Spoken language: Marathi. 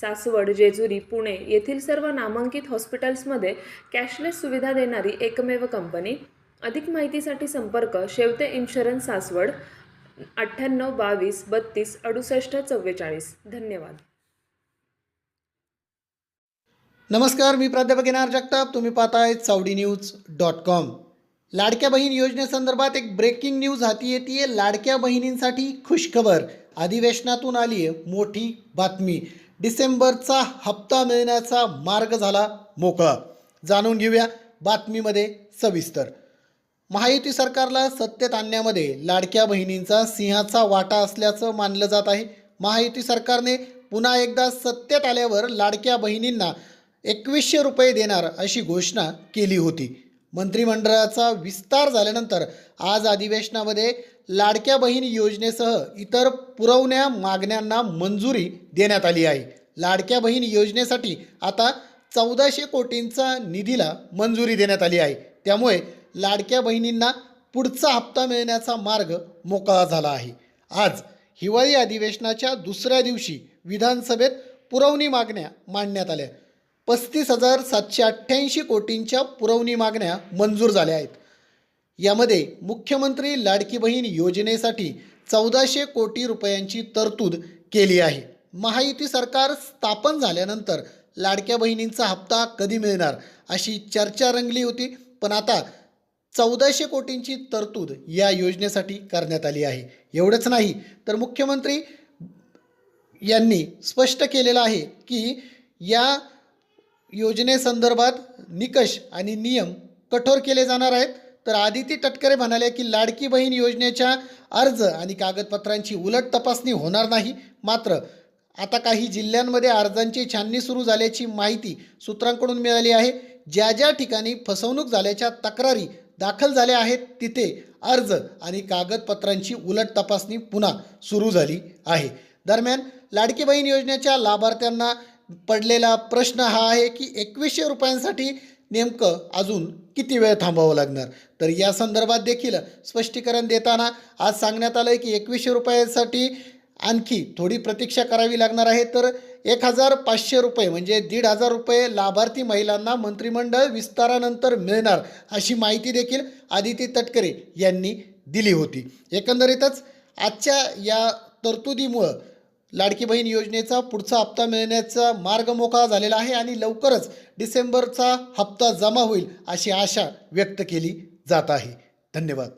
सासवड जेजुरी पुणे येथील सर्व नामांकित हॉस्पिटल्समध्ये कॅशलेस सुविधा देणारी एकमेव कंपनी. अधिक माहितीसाठी संपर्क शेवते इन्शुरन्स सासवड अठ्ठ्याण्णव बावीस बत्तीस अडुसष्ट चव्वेचाळीस. धन्यवाद. नमस्कार मी प्राध्यापक एन जगताप. तुम्ही पाहताय चावडी न्यूज डॉट कॉम. लाडक्या बहीण योजनेसंदर्भात एक ब्रेकिंग न्यूज हाती येते लाडक्या बहिणींसाठी खुशखबर. अधिवेशनातून आली आहे मोठी बातमी. डिसेंबरचा हप्ता मिळण्याचा मार्ग झाला मोकळा. जाणून घेऊया बातमीमध्ये सविस्तर. महायुती सरकारला सत्तेत आणण्यामध्ये लाडक्या बहिणींचा सिंहाचा वाटा असल्याचं मानलं जात आहे. महायुती सरकारने पुन्हा एकदा सत्तेत आल्यावर लाडक्या बहिणींना एकवीसशे रुपये देणार अशी घोषणा केली होती. मंत्रिमंडळाचा विस्तार झाल्यानंतर आज अधिवेशनामध्ये लाडक्या बहीण योजनेसह इतर पुरवण्या मागण्यांना मंजुरी देण्यात आली आहे. लाडक्या बहीण योजनेसाठी आता चौदाशे कोटींचा निधीला मंजुरी देण्यात आली आहे. त्यामुळे लाडक्या बहिणींना पुढचा हप्ता मिळण्याचा मार्ग मोकळा झाला आहे. आज हिवाळी अधिवेशनाच्या दुसऱ्या दिवशी विधानसभेत पुरवणी मागण्या मांडण्यात आल्या. पस्तीस हजार सातशे अठ्ठ्याऐंशी कोटींच्या पुरवणी मागण्या मंजूर झाल्या आहेत. यामध्ये मुख्यमंत्री लाडकी बहीण योजनेसाठी चौदाशे कोटी रुपयांची तरतूद केली आहे. महायुती सरकार स्थापन झाल्यानंतर लाडक्या बहिणींचा हप्ता कधी मिळणार अशी चर्चा रंगली होती पण आता चौदाशे कोटींची तरतूद या योजनेसाठी करण्यात आली आहे. एवढंच नाही तर मुख्यमंत्री यांनी स्पष्ट केलेलं आहे की या योजनेसंदर्भात निकष आणि नियम कठोर केले जाणार आहेत. तर आदिती तटकरे म्हणाले की लाडकी बहीण योजनेच्या अर्ज आणि कागदपत्रांची उलट तपासणी होणार नाही. मात्र आता काही जिल्ह्यांमध्ये अर्जांची छाननी सुरू झाल्याची माहिती सूत्रांकडून मिळाली आहे. ज्या ज्या ठिकाणी फसवणूक झाल्याच्या तक्रारी दाखल झाल्या आहेत तिथे अर्ज आणि कागदपत्रांची उलट तपासणी पुन्हा सुरू झाली आहे. दरम्यान लाडकी बहीण योजनेच्या लाभार्थ्यांना पडलेला प्रश्न हा आहे की एकवीसशे रुपयांसाठी नेमकं अजून किती वेळ थांबावं लागणार? तर या संदर्भात देखील स्पष्टीकरण देताना आज सांगण्यात आलं आहे की एकवीसशे रुपयासाठी आणखी थोडी प्रतीक्षा करावी लागणार आहे. तर एक हजार पाचशे रुपये म्हणजे दीड हजार रुपये लाभार्थी महिलांना मंत्रिमंडळ विस्तारानंतर मिळणार अशी माहिती देखील आदिती तटकरे यांनी दिली होती. एकंदरीतच आजच्या या तरतुदीमुळं लाडकी बहीण योजनेचा पुढचा हप्ता मिळण्याचा मार्ग मोकळा झालेला आहे आणि लवकरच डिसेंबरचा हप्ता जमा होईल अशी आशा व्यक्त केली जात आहे. धन्यवाद.